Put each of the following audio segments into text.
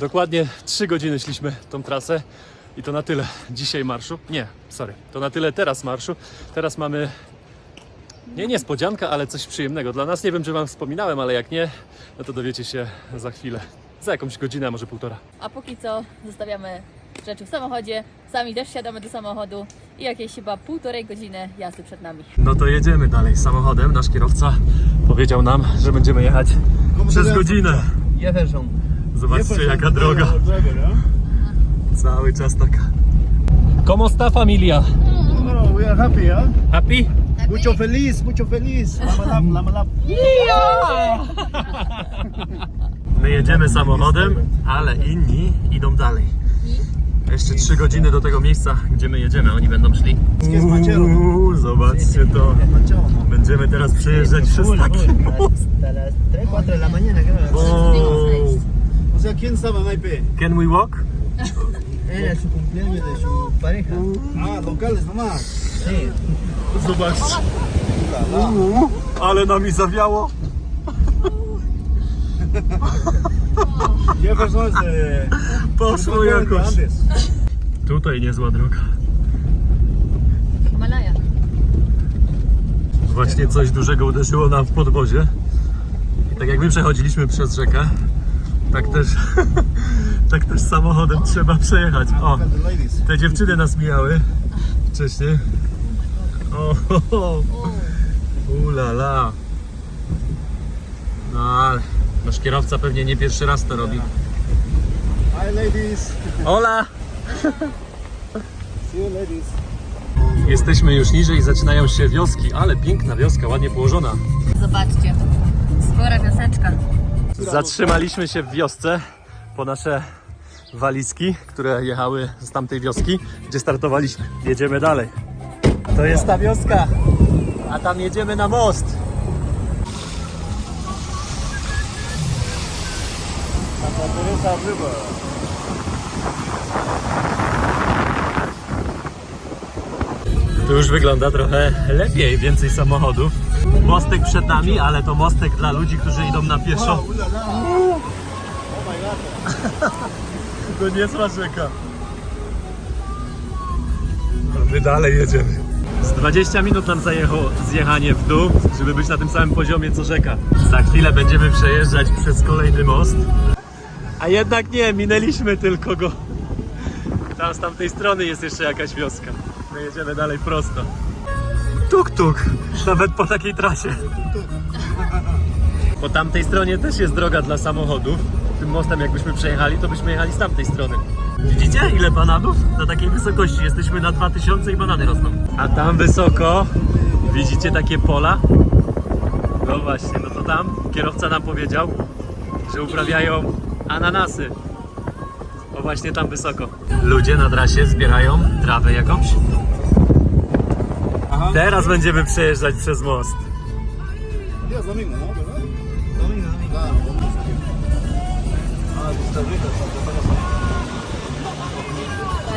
Dokładnie 3 godziny szliśmy tą trasę i to na tyle dzisiaj marszu. Nie, sorry, to na tyle teraz marszu. Teraz mamy nie niespodzianka, ale coś przyjemnego dla nas. Nie wiem, czy Wam wspominałem, ale jak nie, no to dowiecie się za chwilę. Za jakąś godzinę, a może półtora. A póki co zostawiamy rzeczy w samochodzie, sami też siadamy do samochodu i jakieś chyba półtorej godziny jazdy przed nami. No to jedziemy dalej samochodem. Nasz kierowca powiedział nam, że będziemy jechać przez godzinę. Jefferson. Zobaczcie jaka droga. Cały czas taka. ¿Cómo está familia? No, we are happy, huh? Happy? Mucho feliz, mucho feliz. Lama lap, lama lap. My jedziemy samochodem, ale inni idą dalej. Jeszcze 3 godziny do tego miejsca, gdzie my jedziemy, oni będą szli. Uuu, Zobaczcie to. Będziemy teraz przejeżdżać przez taki most. Hasta las 3, 4 de la mañana, creo. Wow. Sea, ¿quién estaba, Naipe? Can we walk? Era su cumpleaños de su pareja. Ah, locales nomás. Sí. Zobaczcie. Uuu, Ale nami zawiało. Jefferson es de... Poszło jakoś. Andes. Tutaj niezła droga. Himalaja. Właśnie coś dużego uderzyło nam w podwozie. I tak jak my przechodziliśmy przez rzekę, tak też, tak też samochodem trzeba przejechać. O, te dziewczyny nas mijały wcześniej. O, ho, ho. Ulala. No ale nasz kierowca pewnie nie pierwszy raz to robi. Hi, ladies. Ola! See you, ladies. Jesteśmy już niżej, zaczynają się wioski, ale piękna wioska, ładnie położona. Zobaczcie, spora wioseczka. Zatrzymaliśmy się w wiosce po nasze walizki, które jechały z tamtej wioski, gdzie startowaliśmy. Jedziemy dalej. To jest ta wioska, a tam jedziemy na most. Tu już wygląda trochę lepiej, więcej samochodów. Mostek przed nami, ale to mostek dla ludzi, którzy idą na pieszo. To niezła rzeka. A my dalej jedziemy. Z 20 minut nam zajęło zjechanie w dół, żeby być na tym samym poziomie co rzeka. Za chwilę będziemy przejeżdżać przez kolejny most. A jednak nie, minęliśmy tylko go. Tam z tamtej strony jest jeszcze jakaś wioska. My jedziemy dalej prosto. Tuk tuk, nawet po takiej trasie. Po tamtej stronie też jest droga dla samochodów. Tym mostem jakbyśmy przejechali, to byśmy jechali z tamtej strony. Widzicie ile bananów? Na takiej wysokości jesteśmy na 2000 i banany rosną. A tam wysoko widzicie takie pola? No właśnie, no to tam kierowca nam powiedział, że uprawiają ananasy. O właśnie tam wysoko. Ludzie na trasie zbierają trawę jakąś. Teraz będziemy przejeżdżać przez most.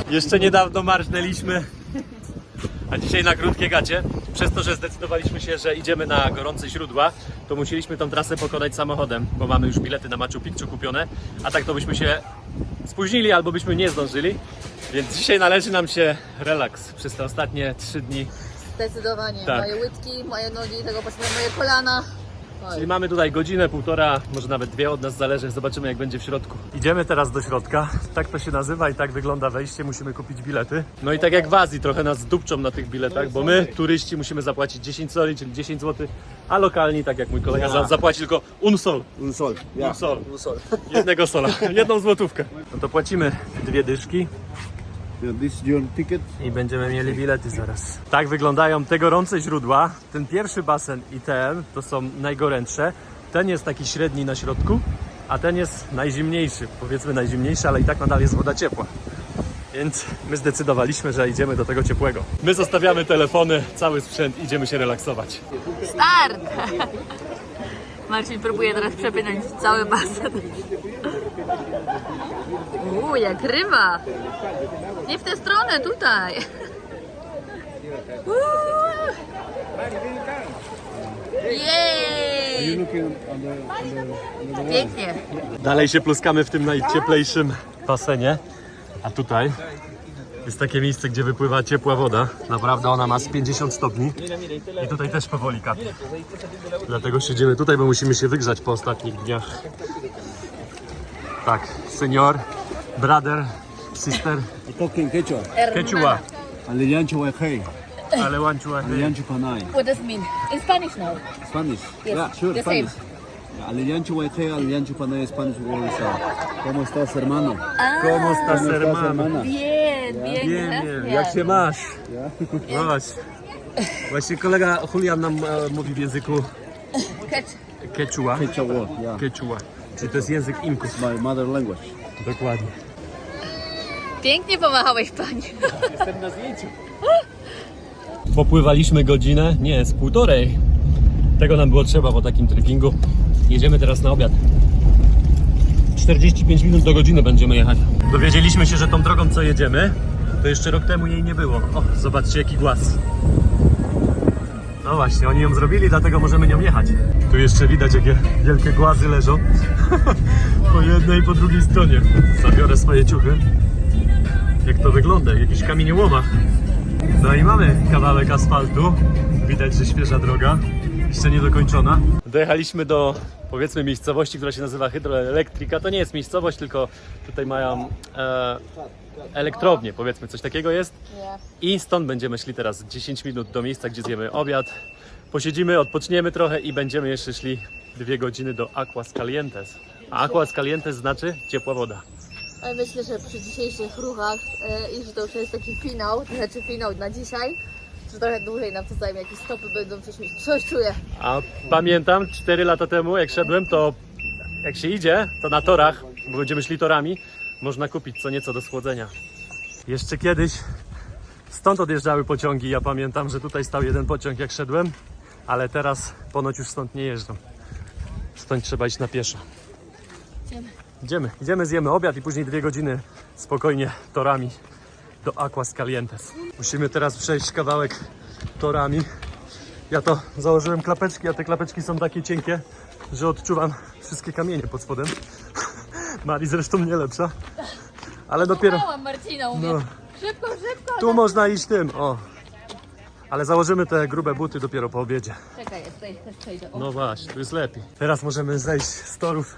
Jeszcze niedawno marznęliśmy, a dzisiaj na krótkie gacie. Przez to, że zdecydowaliśmy się, że idziemy na gorące źródła, to musieliśmy tą trasę pokonać samochodem, bo mamy już bilety na Machu Picchu kupione, a tak to byśmy się spóźnili albo byśmy nie zdążyli. Więc dzisiaj należy nam się relaks przez te ostatnie trzy dni. Zdecydowanie. Tak. Moje łydki, moje nogi, tego potrzebują moje kolana. Czyli mamy tutaj godzinę, półtora, może nawet dwie od nas zależy. Zobaczymy jak będzie w środku. Idziemy teraz do środka. Tak to się nazywa i tak wygląda wejście. Musimy kupić bilety. No i tak jak w Azji, trochę nas dupczą na tych biletach, bo my, turyści, musimy zapłacić 10 soli, czyli 10 zł, a lokalni, tak jak mój kolega, za- zapłaci tylko un sol. Un sol. Un sol. Jednego sola, jedną złotówkę. No to płacimy dwie dyszki this is your ticket. i będziemy mieli bilety zaraz. Tak wyglądają te gorące źródła. Ten pierwszy basen i ten to są najgorętsze. Ten jest taki średni na środku, a ten jest najzimniejszy. Powiedzmy najzimniejszy, ale i tak nadal jest woda ciepła. Więc my zdecydowaliśmy, że idziemy do tego ciepłego. My zostawiamy telefony, cały sprzęt, idziemy się relaksować. Start! Marcin próbuje teraz przepłynąć cały basen. Uuu, jak ryba! Nie w tę stronę, tutaj! Jej! Pięknie. Dalej się pluskamy w tym najcieplejszym basenie. A tutaj jest takie miejsce, gdzie wypływa ciepła woda. Naprawdę ona ma z 50 stopni. I tutaj też powoli kapie. Dlatego siedzimy tutaj, bo musimy się wygrzać po ostatnich dniach. Tak, senior, brother, sister, Talking quechua. quechua, Aliancho Wajhei. ale łączyła Aliancho Panay. What does it mean? In Spanish now. Spanish. Yes, Yeah, sure, the Spanish. same. Aliancho Wajhei, Aliancho Panay, Spanish word is uh, ¿Cómo estás, hermano? Estás, ¿Cómo estás, hermano? Bien, bien, gracias. wiem. Jak się masz? No właśnie. Właśnie kolega Julian nam e, mówi w języku quechua. Quechua yeah. Quechua. Czyli to jest język Inków. My mother language. Dokładnie. Pięknie pomachałeś pani. Jestem na zdjęciu. Popływaliśmy godzinę, nie, z półtorej. Tego nam było trzeba po takim trekkingu. Jedziemy teraz na obiad. 45 minut do godziny będziemy jechać. Dowiedzieliśmy się, że tą drogą co jedziemy, to jeszcze rok temu jej nie było. O, zobaczcie jaki głaz. No właśnie, oni ją zrobili, dlatego możemy nią jechać. Tu jeszcze widać jakie wielkie głazy leżą. po jednej i po drugiej stronie. Zabiorę swoje ciuchy. Jak to wygląda, jakiś kamieniołomach. No i mamy kawałek asfaltu. Widać, że świeża droga. Jeszcze nie dokończona. Dojechaliśmy do powiedzmy miejscowości, która się nazywa Hydroelektrika. To nie jest miejscowość, tylko tutaj mają e, elektrownię, powiedzmy coś takiego jest. I stąd będziemy szli teraz 10 minut do miejsca, gdzie zjemy obiad. Posiedzimy, odpoczniemy trochę i będziemy jeszcze szli dwie godziny do Aquas Calientes. A Aquas Calientes znaczy ciepła woda. Ale myślę, że przy dzisiejszych ruchach e, i że to już jest taki finał, to znaczy finał na dzisiaj, że trochę dłużej nam to zajmie, jakieś stopy będą coś, coś czuję. A pamiętam 4 lata temu, jak szedłem, to jak się idzie, to na torach, bo będziemy szli torami, można kupić co nieco do schłodzenia. Jeszcze kiedyś stąd odjeżdżały pociągi. Ja pamiętam, że tutaj stał jeden pociąg, jak szedłem, ale teraz ponoć już stąd nie jeżdżą. Stąd trzeba iść na pieszo. Idziemy. Idziemy, zjemy obiad i później dwie godziny spokojnie torami do Aquas Calientes. Musimy teraz przejść kawałek torami. Ja to założyłem klapeczki, a te klapeczki są takie cienkie, że odczuwam wszystkie kamienie pod spodem. Mari zresztą nie lepsza. Ale dopiero Marcina. No. Szybko, szybko. tu można iść tym, o. Ale założymy te grube buty dopiero po obiedzie. Czekaj, ja tutaj też przejdę. No właśnie, tu jest lepiej. Teraz możemy zejść z torów.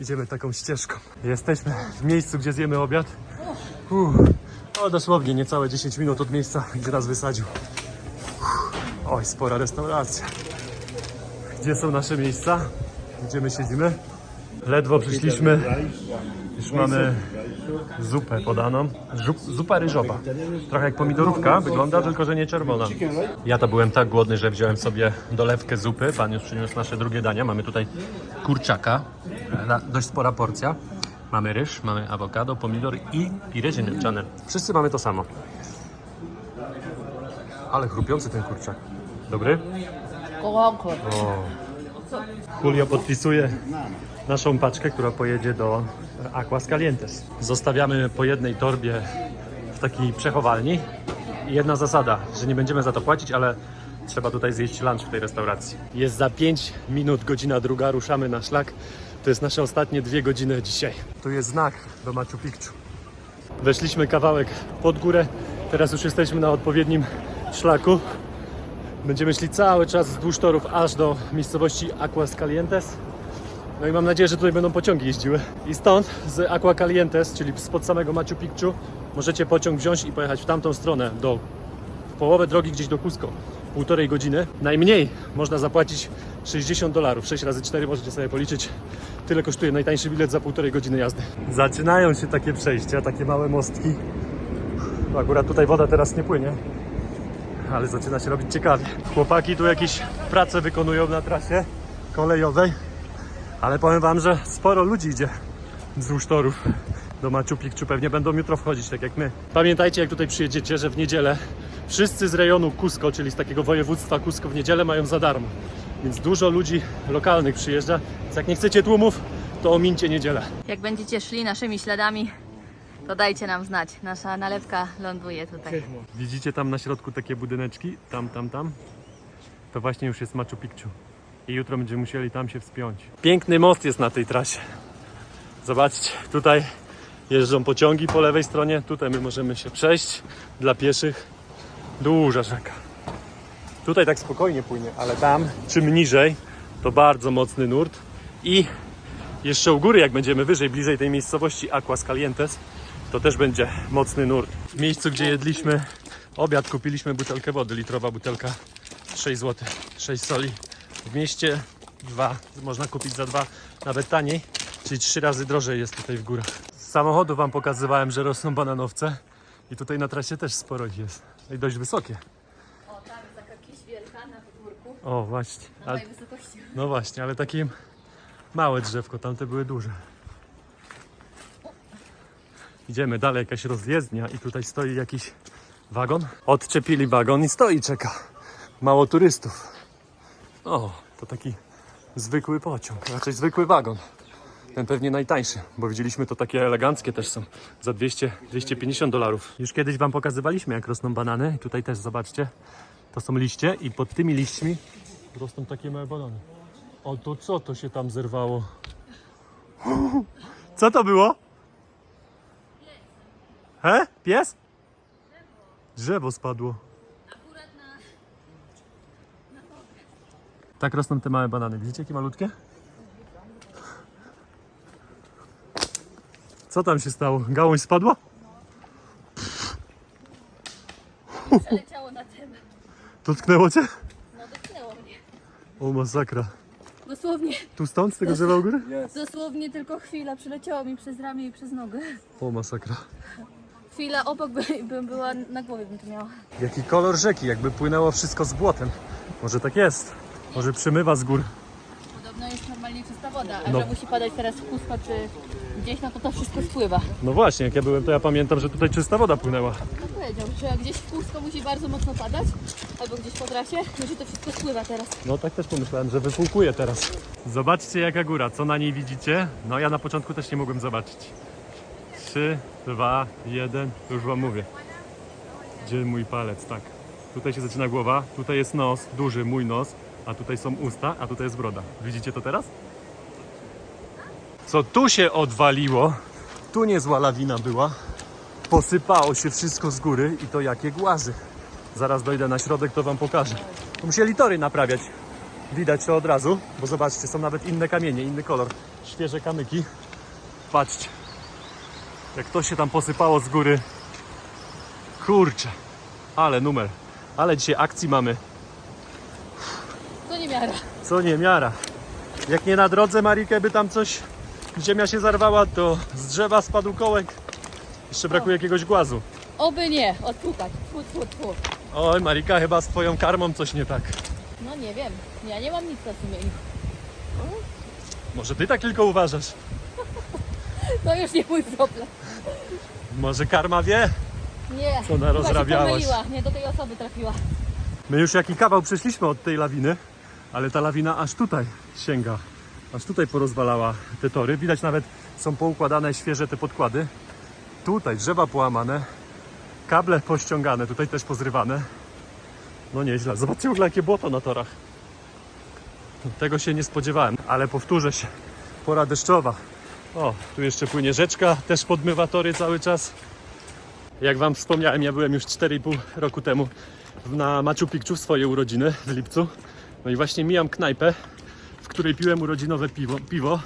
Idziemy taką ścieżką. Jesteśmy w miejscu, gdzie zjemy obiad. O, dosłownie niecałe 10 minut od miejsca, gdzie nas wysadził. Uff. Oj, spora restauracja. Gdzie są nasze miejsca? Gdzie my siedzimy? Ledwo przyszliśmy. Już mamy zupę podaną. Zup, zupa ryżowa. Trochę jak pomidorówka wygląda, tylko że nie czerwona. Ja to byłem tak głodny, że wziąłem sobie dolewkę zupy. Pan już przyniósł nasze drugie dania. Mamy tutaj kurczaka, na- dość spora porcja. Mamy ryż, mamy awokado, pomidor i pirezie miedziane. Wszyscy mamy to samo. Ale chrupiący ten kurczak. Dobry? Gorąco. O. Julio podpisuje naszą paczkę, która pojedzie do Aquas Calientes. Zostawiamy po jednej torbie w takiej przechowalni. I jedna zasada, że nie będziemy za to płacić, ale trzeba tutaj zjeść lunch w tej restauracji. Jest za 5 minut, godzina druga, ruszamy na szlak. To jest nasze ostatnie dwie godziny dzisiaj. Tu jest znak do Machu Picchu. Weszliśmy kawałek pod górę, teraz już jesteśmy na odpowiednim szlaku. Będziemy szli cały czas wzdłuż torów aż do miejscowości Aquas Calientes. No i mam nadzieję, że tutaj będą pociągi jeździły. I stąd z Aqua Calientes, czyli spod samego Machu Picchu, możecie pociąg wziąć i pojechać w tamtą stronę, do w połowę drogi gdzieś do Cusco. Półtorej godziny. Najmniej można zapłacić 60 dolarów. 6 razy 4 możecie sobie policzyć. Tyle kosztuje najtańszy bilet za półtorej godziny jazdy. Zaczynają się takie przejścia, takie małe mostki. Akurat tutaj woda teraz nie płynie ale zaczyna się robić ciekawie. Chłopaki tu jakieś prace wykonują na trasie kolejowej, ale powiem wam, że sporo ludzi idzie wzdłuż torów do Machu Picchu. Pewnie będą jutro wchodzić, tak jak my. Pamiętajcie, jak tutaj przyjedziecie, że w niedzielę wszyscy z rejonu Cusco, czyli z takiego województwa Cusco w niedzielę mają za darmo. Więc dużo ludzi lokalnych przyjeżdża. Więc jak nie chcecie tłumów, to omincie niedzielę. Jak będziecie szli naszymi śladami, to dajcie nam znać. Nasza nalepka ląduje tutaj. Widzicie tam na środku takie budyneczki? Tam, tam, tam? To właśnie już jest Machu Picchu. i jutro będziemy musieli tam się wspiąć. Piękny most jest na tej trasie. Zobaczcie, tutaj jeżdżą pociągi po lewej stronie, tutaj my możemy się przejść dla pieszych. Duża rzeka. Tutaj tak spokojnie płynie, ale tam czym niżej to bardzo mocny nurt i jeszcze u góry jak będziemy wyżej, bliżej tej miejscowości Aquas Calientes to też będzie mocny nurt. W miejscu gdzie jedliśmy obiad kupiliśmy butelkę wody, litrowa butelka 6 zł, 6 soli. W mieście dwa, można kupić za dwa, nawet taniej, czyli trzy razy drożej jest tutaj w górach. Z samochodu wam pokazywałem, że rosną bananowce i tutaj na trasie też sporo ich jest. I dość wysokie. O, tam jest taka kiś wielka na podwórku, O, właśnie. na mojej wysokości. no właśnie, ale takie małe drzewko, tamte były duże. Idziemy dalej, jakaś rozjezdnia i tutaj stoi jakiś wagon. Odczepili wagon i stoi, czeka. Mało turystów. O, to taki zwykły pociąg, raczej zwykły wagon. Ten pewnie najtańszy, bo widzieliśmy to takie eleganckie też są. Za 200, 250 dolarów. Już kiedyś wam pokazywaliśmy jak rosną banany. I tutaj też zobaczcie. To są liście i pod tymi liśćmi rosną takie małe banany. O to co to się tam zerwało? Co to było? He? Pies? Drzewo spadło. Tak rosną te małe banany. Widzicie jakie malutkie? Co tam się stało? Gałąź spadła? Przeleciało na tym. Dotknęło cię? No, dotknęło mnie. O masakra. Dosłownie, Tu stąd, z tego drzewa u góry? dosłownie tylko chwila przeleciało mi przez ramię i przez nogę. O masakra. Chwila obok by, bym była, na głowie bym to miała. Jaki kolor rzeki, jakby płynęło wszystko z błotem. Może tak jest. Może przemywa z gór. Podobno jest normalnie czysta woda, a No. że musi padać teraz w Cusco czy gdzieś, no to to wszystko spływa. No właśnie, jak ja byłem, to ja pamiętam, że tutaj czysta woda płynęła. No powiedział, że gdzieś w Cusco musi bardzo mocno padać, albo gdzieś po trasie, że to wszystko spływa teraz. No tak też pomyślałem, że wypłukuje teraz. Zobaczcie jaka góra, co na niej widzicie? No ja na początku też nie mogłem zobaczyć. 3, 2, 1, już wam mówię. Gdzie mój palec, tak. Tutaj się zaczyna głowa, tutaj jest nos, duży mój nos, a tutaj są usta, a tutaj jest broda. Widzicie to teraz? Co tu się odwaliło? Tu niezła lawina była. Posypało się wszystko z góry i to jakie głazy. Zaraz dojdę na środek, to wam pokażę. Tu musieli tory naprawiać. Widać to od razu, bo zobaczcie, są nawet inne kamienie, inny kolor. Świeże kamyki. Patrzcie. Jak to się tam posypało z góry. Kurczę. Ale numer. Ale dzisiaj akcji mamy. To nie miara. Co nie miara. Jak nie na drodze Marikę by tam coś, ziemia się zarwała, to z drzewa spadł kołek. Jeszcze brakuje jakiegoś głazu. Oby nie, odpukać. Tfu, tfu, tfu. Oj Marika, chyba z twoją karmą coś nie tak. No nie wiem, ja nie mam nic na sumieniu. Może ty tak tylko uważasz? To już nie mój problem. Może karma wie? Nie, Co ona chyba się rozrabiałaś? pomyliła, nie do tej osoby trafiła. My już jaki kawał przeszliśmy od tej lawiny, ale ta lawina aż tutaj sięga. Aż tutaj porozwalała te tory. Widać nawet są poukładane świeże te podkłady. Tutaj drzewa połamane, kable pościągane, tutaj też pozrywane. No nieźle. Zobaczcie w ogóle jakie błoto na torach. Tego się nie spodziewałem, ale powtórzę się. Pora deszczowa. O, tu jeszcze płynie rzeczka, też podmywa tory cały czas. Jak Wam wspomniałem, ja byłem już 4,5 roku temu na Machu Picchu w swoje urodziny w lipcu. No i właśnie mijam knajpę, której piłem urodzinowe piwo. piwo.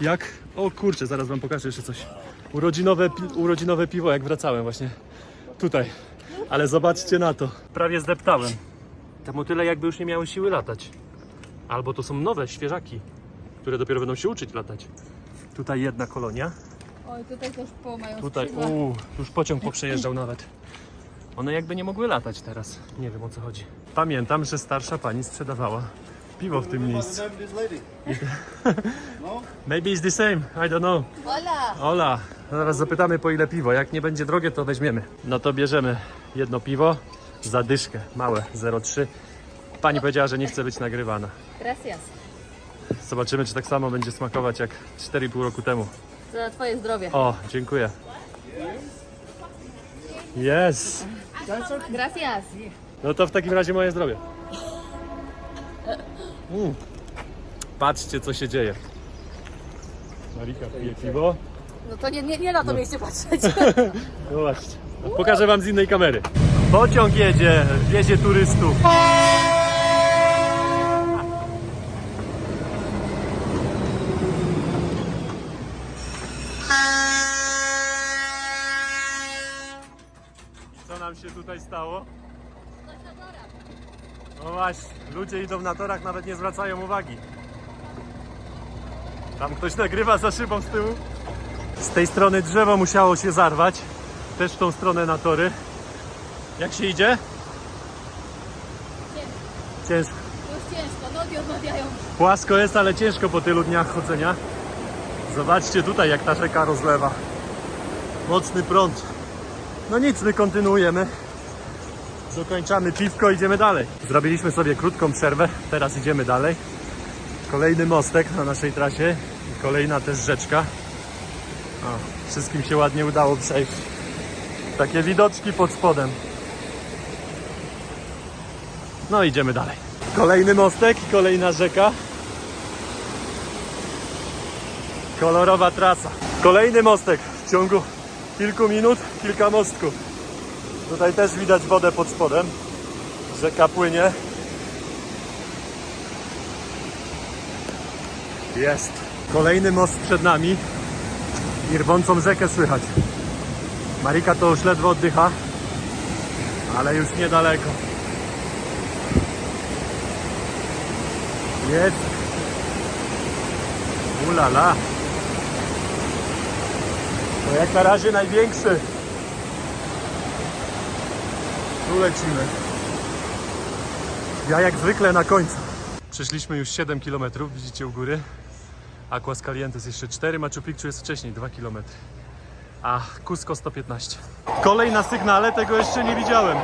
Jak? O kurczę, zaraz Wam pokażę jeszcze coś. Urodzinowe, pi, urodzinowe piwo, jak wracałem właśnie tutaj. Ale zobaczcie na to. Prawie zdeptałem. Te motyle jakby już nie miały siły latać. Albo to są nowe świeżaki, które dopiero będą się uczyć latać. Tutaj jedna kolonia. Oj, tutaj też połamają Tutaj, skrzydła. uuu, już pociąg poprzejeżdżał nawet. One jakby nie mogły latać teraz. Nie wiem o co chodzi. Pamiętam, że starsza pani sprzedawała piwo w tym miejscu. Maybe it's the same, I don't know. Ola! Ola, zaraz zapytamy po ile piwo. Jak nie będzie drogie, to weźmiemy. No to bierzemy jedno piwo za dyszkę, małe, 0,3. Pani powiedziała, że nie chce być nagrywana. Gracias. Zobaczymy, czy tak samo będzie smakować jak 4,5 roku temu. Za twoje zdrowie. O, dziękuję. Yes. Gracias. No to w takim razie moje zdrowie. Mm. Patrzcie, co się dzieje. Marika pije piwo. No to nie, nie, nie na to miejsce patrzeć. No właśnie. Pokażę wam z innej kamery. Pociąg jedzie, wiezie turystów. Co nam się tutaj stało? No właśnie, ludzie idą na torach, nawet nie zwracają uwagi. Tam ktoś nagrywa za szybą z tyłu. Z tej strony drzewo musiało się zarwać. Też w tą stronę na tory. Jak się idzie? Ciężko. Już ciężko, nogi odmawiają. Płasko jest, ale ciężko po tylu dniach chodzenia. Zobaczcie tutaj, jak ta rzeka rozlewa. Mocny prąd. No nic, my kontynuujemy. Dokończamy piwko, idziemy dalej. Zrobiliśmy sobie krótką przerwę, teraz idziemy dalej. Kolejny mostek na naszej trasie i kolejna też rzeczka. O, wszystkim się ładnie udało przejść. Takie widoczki pod spodem. No idziemy dalej. Kolejny mostek kolejna rzeka. Kolorowa trasa. Kolejny mostek w ciągu kilku minut, kilka mostków. Tutaj też widać wodę pod spodem. Rzeka płynie. Jest. Kolejny most przed nami. I rwącą rzekę słychać. Marika to już ledwo oddycha, ale już niedaleko. Jest. Ulala. To jak na razie największy. Tu lecimy. Ja jak zwykle na końcu. Przeszliśmy już 7 km, widzicie u góry. Aquas Calientes jeszcze 4, Machu Picchu jest wcześniej 2 km. A Cusco 115. Kolej na sygnale, tego jeszcze nie widziałem.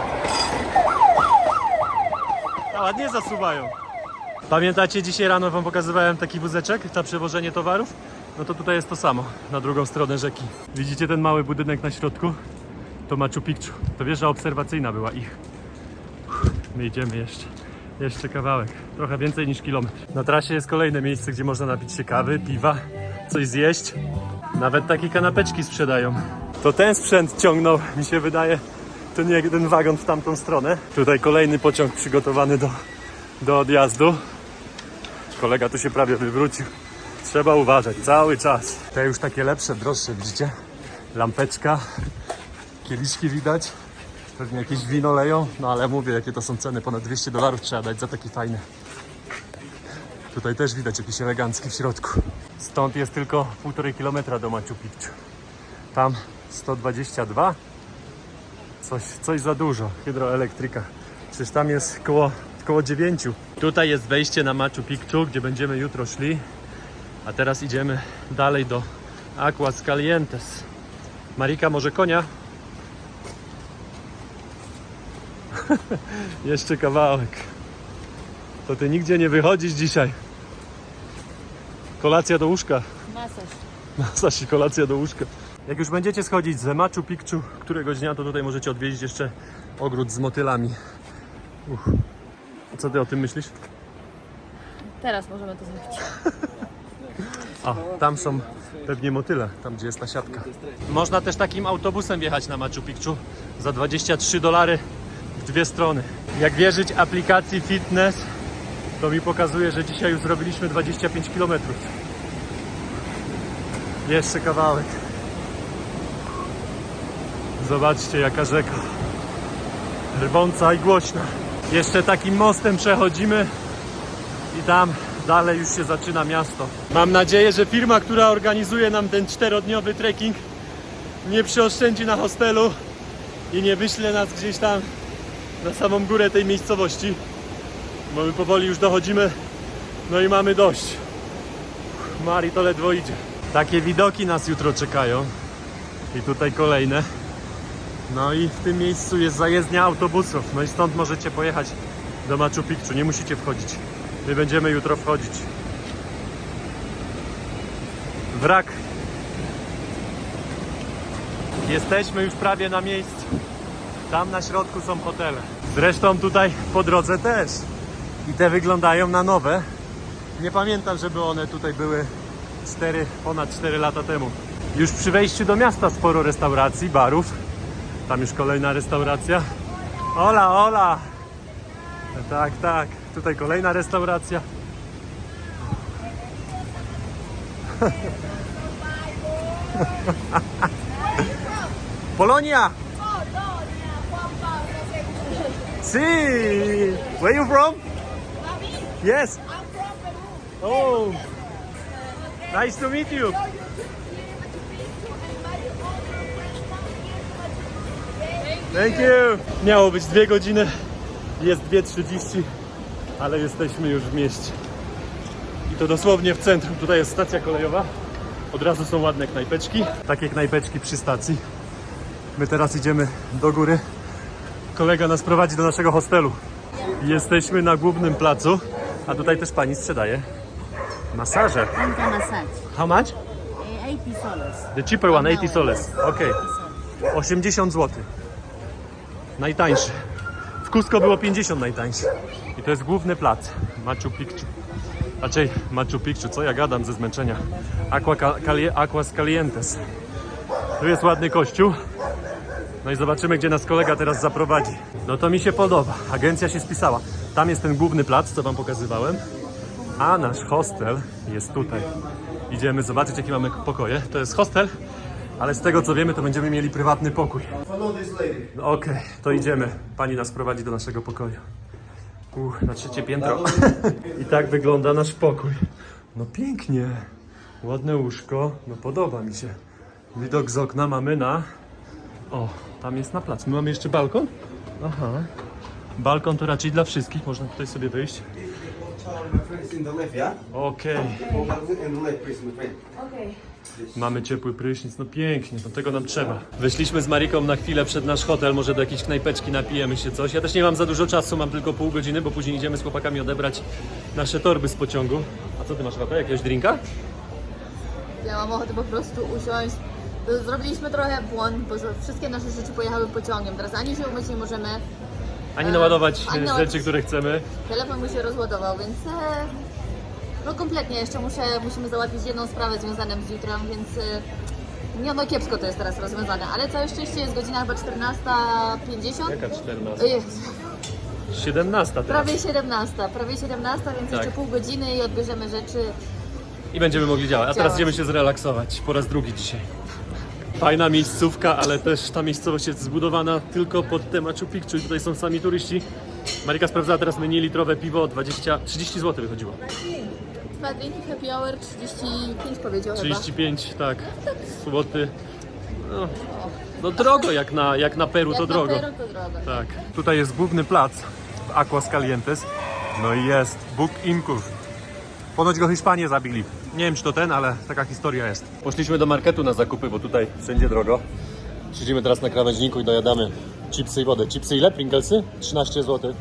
A ładnie zasuwają. Pamiętacie, dzisiaj rano wam pokazywałem taki wózeczek na przewożenie towarów? No to tutaj jest to samo, na drugą stronę rzeki. Widzicie ten mały budynek na środku? To Machu Picchu. To wieża obserwacyjna była ich. My idziemy jeszcze. Jeszcze kawałek. Trochę więcej niż kilometr. Na trasie jest kolejne miejsce, gdzie można napić się kawy, piwa, coś zjeść. Nawet takie kanapeczki sprzedają. To ten sprzęt ciągnął, mi się wydaje, ten jeden wagon w tamtą stronę. Tutaj kolejny pociąg przygotowany do, do odjazdu. Kolega tu się prawie wywrócił. Trzeba uważać cały czas. Te już takie lepsze, droższe, widzicie? Lampeczka, kieliszki widać. Pewnie jakieś wino leją, no ale mówię, jakie to są ceny. Ponad 200 dolarów trzeba dać za taki fajny. Tutaj też widać jakiś elegancki w środku. Stąd jest tylko półtorej kilometra do Machu Picchu. Tam 122. Coś, coś za dużo. Hydroelektryka. Przecież tam jest koło, koło 9. Tutaj jest wejście na Machu Picchu, gdzie będziemy jutro szli. A teraz idziemy dalej do Aquas Calientes. Marika, może konia? Jeszcze kawałek. To ty nigdzie nie wychodzisz dzisiaj. Kolacja do łóżka. Masaż. Masaż i kolacja do łóżka. Jak już będziecie schodzić z Machu Picchu któregoś dnia, to tutaj możecie odwiedzić jeszcze ogród z motylami. Uch. Co ty o tym myślisz? Teraz możemy to zrobić. A, tam są pewnie motyle, tam gdzie jest ta siatka. Można też takim autobusem wjechać na Machu Picchu za 23 dolary dwie strony. Jak wierzyć aplikacji Fitness, to mi pokazuje, że dzisiaj już zrobiliśmy 25 km. Jeszcze kawałek. Zobaczcie jaka rzeka. Rwąca i głośna. Jeszcze takim mostem przechodzimy i tam dalej już się zaczyna miasto. Mam nadzieję, że firma, która organizuje nam ten czterodniowy trekking nie przyoszczędzi na hostelu i nie wyśle nas gdzieś tam na samą górę tej miejscowości, bo my powoli już dochodzimy, no i mamy dość. Mari to ledwo idzie. Takie widoki nas jutro czekają i tutaj kolejne. No i w tym miejscu jest zajezdnia autobusów, no i stąd możecie pojechać do Machu Picchu, nie musicie wchodzić. My będziemy jutro wchodzić. Wrak. Jesteśmy już prawie na miejscu. Tam na środku są hotele. Zresztą tutaj po drodze też. I te wyglądają na nowe. Nie pamiętam, żeby one tutaj były 4, ponad 4 lata temu. Już przy wejściu do miasta sporo restauracji, barów. Tam już kolejna restauracja. Ola, ola! Tak, tak. Tutaj kolejna restauracja. Polonia! Si! Where you from? Yes. Oh, nice to meet you. Thank you. Miało być dwie godziny, jest 2.30, ale jesteśmy już w mieście. I to dosłownie w centrum. Tutaj jest stacja kolejowa. Od razu są ładne knajpeczki. Takie knajpeczki przy stacji. My teraz idziemy do góry. Kolega nas prowadzi do naszego hostelu. Jesteśmy na głównym placu, a tutaj też pani sprzedaje masaże. Inca massage. How much? Eh, 80 soles. The cheaper one, 80 soles. Okej. 80 zł. Najtańszy. W Cusco było 50 najtańszy. I to jest główny plac. Machu Picchu. Raczej Machu Picchu, co ja gadam ze zmęczenia. Aqua, Aquas Calientes. Tu jest ładny kościół. No i zobaczymy, gdzie nas kolega teraz zaprowadzi. No to mi się podoba. Agencja się spisała. Tam jest ten główny plac, co wam pokazywałem. A nasz hostel jest tutaj. Idziemy zobaczyć, jakie mamy pokoje. To jest hostel, ale z tego co wiemy, to będziemy mieli prywatny pokój. No Okej, to idziemy. Pani nas prowadzi do naszego pokoju. Uch, na trzecie piętro. I tak wygląda nasz pokój. No pięknie. Ładne łóżko. No podoba mi się. Widok z okna mamy na... O, tam jest na plac. My mamy jeszcze balkon? Aha. Balkon to raczej dla wszystkich. Można tutaj sobie wyjść. Okej. Mamy ciepły prysznic, no pięknie, no tego nam trzeba. Wyszliśmy z Mariką na chwilę przed nasz hotel, może do jakiejś knajpeczki napijemy się coś. Ja też nie mam za dużo czasu, mam tylko pół godziny, bo później idziemy z chłopakami odebrać nasze torby z pociągu. A co ty masz ochotę? Jakiegoś drinka? Ja mam ochotę po prostu usiąść. Zrobiliśmy trochę błąd, bo wszystkie nasze rzeczy pojechały pociągiem. Teraz ani się umyć nie możemy, Ani naładować ani e, naładować. rzeczy, które chcemy. telefon mi się rozładował, więc e, no kompletnie jeszcze muszę, musimy załatwić jedną sprawę związaną z jutrem, więc e, nie no kiepsko to jest teraz rozwiązane, ale całe szczęście jest godzina chyba 14.50. Jaka 14? Ojej, 17 teraz. Prawie 17, prawie 17, więc Tak. jeszcze pół godziny i odbierzemy rzeczy. I będziemy mogli działać. A teraz Działać. idziemy się zrelaksować. Po raz drugi dzisiaj. Fajna miejscówka, ale też ta miejscowość jest zbudowana tylko pod te Machu Picchu i tutaj są sami turyści. Marika sprawdzała teraz menu litrowe piwo, 20, 30 zł wychodziło. Dwa drinki happy hour 35 powiedział chyba. 35, tak, złoty. No, no drogo, jak na, jak na Peru Jak to na drogo. Peru to drogo. Tak. Tutaj jest główny plac w Aquas Calientes. No i jest Bóg Inków. Ponoć go Hiszpanie zabili. Nie wiem, czy to ten, ale taka historia jest. Poszliśmy do marketu na zakupy, bo tutaj wszędzie drogo. Siedzimy teraz na krawężniku i dojadamy chipsy i wodę. Chipsy ile? Pringlesy? 13 zł.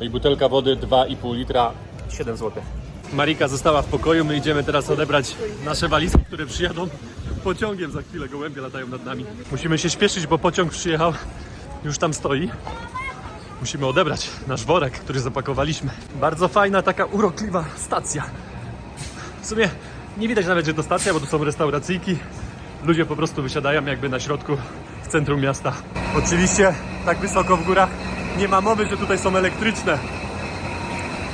No i butelka wody 2,5 litra 7 zł. Marika została w pokoju, my idziemy teraz odebrać nasze walizki, które przyjadą pociągiem za chwilę. Gołębie latają nad nami. Musimy się śpieszyć, bo pociąg przyjechał, już tam stoi. Musimy odebrać nasz worek, który zapakowaliśmy. Bardzo fajna, taka urokliwa stacja. W sumie nie widać nawet, że to stacja, bo tu są restauracyjki. Ludzie po prostu wysiadają jakby na środku, w centrum miasta. Oczywiście tak wysoko w górach nie ma mowy, że tutaj są elektryczne.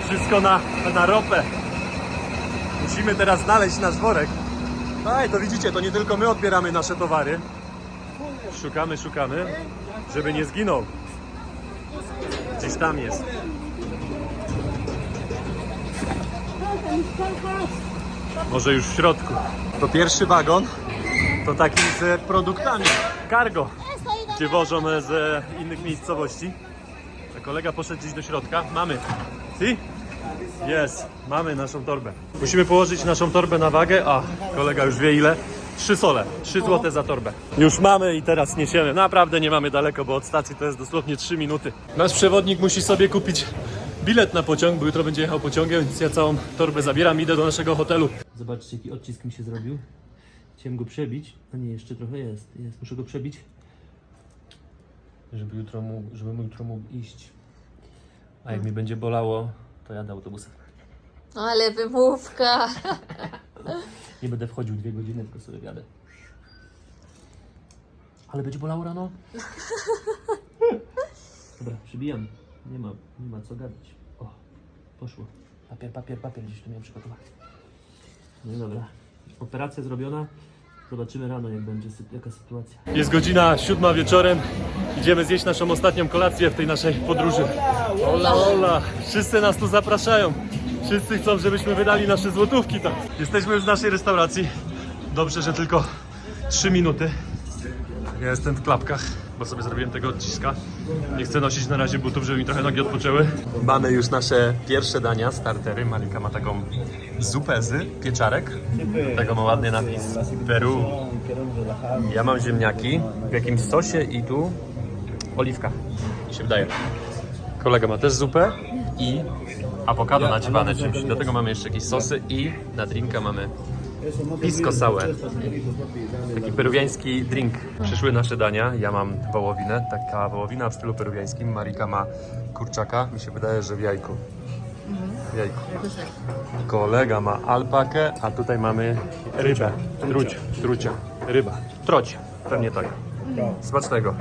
Wszystko na, na ropę. Musimy teraz znaleźć nasz worek. No i to widzicie, to nie tylko my odbieramy nasze towary. Szukamy, szukamy, żeby nie zginął. Gdzieś tam jest. Może już w środku. To pierwszy wagon. To taki z produktami. Cargo. Gdzie wożą z innych miejscowości. A kolega poszedł gdzieś do środka. Mamy. Si? Jest. Mamy naszą torbę. Musimy położyć naszą torbę na wagę. A, kolega już wie ile. 3 sole. 3 złote za torbę. Już mamy i teraz niesiemy. Naprawdę nie mamy daleko, bo od stacji to jest dosłownie 3 minuty. Nasz przewodnik musi sobie kupić bilet na pociąg, bo jutro będzie jechał pociągiem, więc ja całą torbę zabieram i idę do naszego hotelu. Zobaczcie, jaki odcisk mi się zrobił. Chciałem go przebić. No nie, jeszcze trochę jest. jest. Muszę go przebić. Żeby jutro mógł, żebym jutro mógł iść. A jak mnie będzie bolało, to jadę autobusem. Ale wymówka. Nie będę wchodził dwie godziny, tylko sobie jadę. Ale będzie bolało rano? Dobra, przybijam. Nie ma, nie ma co gadać. O, poszło. Papier, papier, papier gdzieś tu miałem przygotowany. No i dobra. Operacja zrobiona. Zobaczymy rano, jak będzie, sy- jaka sytuacja. Jest godzina siódma wieczorem. Idziemy zjeść naszą ostatnią kolację w tej naszej podróży. Ola, ola. Wszyscy nas tu zapraszają. Wszyscy chcą, żebyśmy wydali nasze złotówki tam. Jesteśmy już w naszej restauracji. Dobrze, że tylko 3 minuty. Ja jestem w klapkach, bo sobie zrobiłem tego odciska. Nie chcę nosić na razie butów, żeby mi trochę nogi odpoczęły. Mamy już nasze pierwsze dania, startery. Malika ma taką zupę z pieczarek. Tego ma ładny napis Peru. Ja mam ziemniaki w jakimś sosie i tu oliwka. Mi się wydaje. Kolega ma też zupę i awokado naciewane czymś. Do tego mamy jeszcze jakieś sosy i na drinka mamy pisco sour. Taki peruwiański drink. Przyszły nasze dania. Ja mam wołowinę, taka wołowina w stylu peruwiańskim. Marika ma kurczaka. Mi się wydaje, że w jajku. W jajku. Kolega ma alpakę, a tutaj mamy rybę. Truć, trucia. Ryba. Troć. Pewnie tak. Smacznego.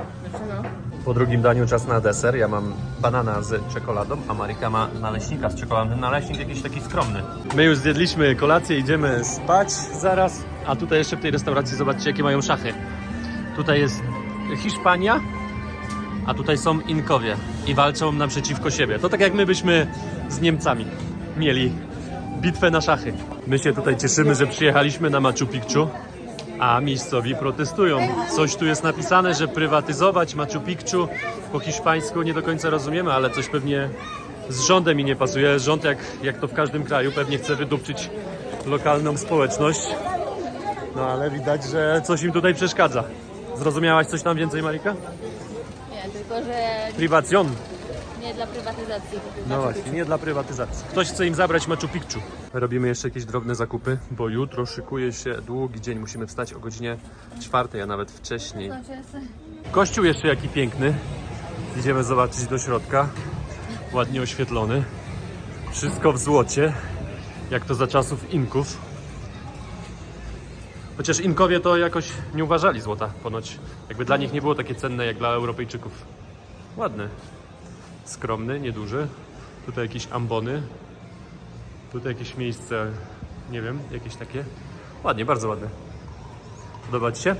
Po drugim daniu czas na deser. Ja mam banana z czekoladą, a Marika ma naleśnika z czekoladą. Naleśnik jakiś taki skromny. My już zjedliśmy kolację, idziemy spać zaraz. A tutaj jeszcze w tej restauracji zobaczcie jakie mają szachy. Tutaj jest Hiszpania, a tutaj są Inkowie i walczą naprzeciwko siebie. To tak jak my byśmy z Niemcami mieli bitwę na szachy. My się tutaj cieszymy, że przyjechaliśmy na Machu Picchu, a miejscowi protestują. Coś tu jest napisane, że prywatyzować Machu Picchu po hiszpańsku nie do końca rozumiemy, ale coś pewnie z rządem mi nie pasuje. Rząd, jak, jak to w każdym kraju, pewnie chce wydupczyć lokalną społeczność. No ale widać, że coś im tutaj przeszkadza. Zrozumiałaś coś tam więcej, Marika? Nie, tylko że Prywacjon. Nie dla prywatyzacji. No właśnie, nie dla prywatyzacji. Ktoś chce im zabrać Machu Picchu. Robimy jeszcze jakieś drobne zakupy, bo jutro szykuje się długi dzień. Musimy wstać o godzinie czwartej, a nawet wcześniej. Kościół jeszcze jaki piękny. Idziemy zobaczyć do środka. Ładnie oświetlony. Wszystko w złocie, jak to za czasów Inków. Chociaż Inkowie to jakoś nie uważali złota ponoć. Jakby dla nich nie było takie cenne jak dla Europejczyków. Ładny skromny, nieduży. Tutaj jakieś ambony. Tutaj jakieś miejsce, nie wiem, jakieś takie. Ładnie, bardzo ładne. Podoba Ci się?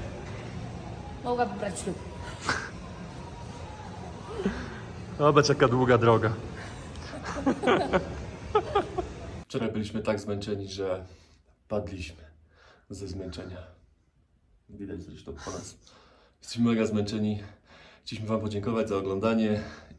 Mogłabym brać ślub. Zobacz jaka długa droga. Wczoraj byliśmy tak zmęczeni, że padliśmy ze zmęczenia. Widać zresztą po nas. Jesteśmy mega zmęczeni. Chcieliśmy Wam podziękować za oglądanie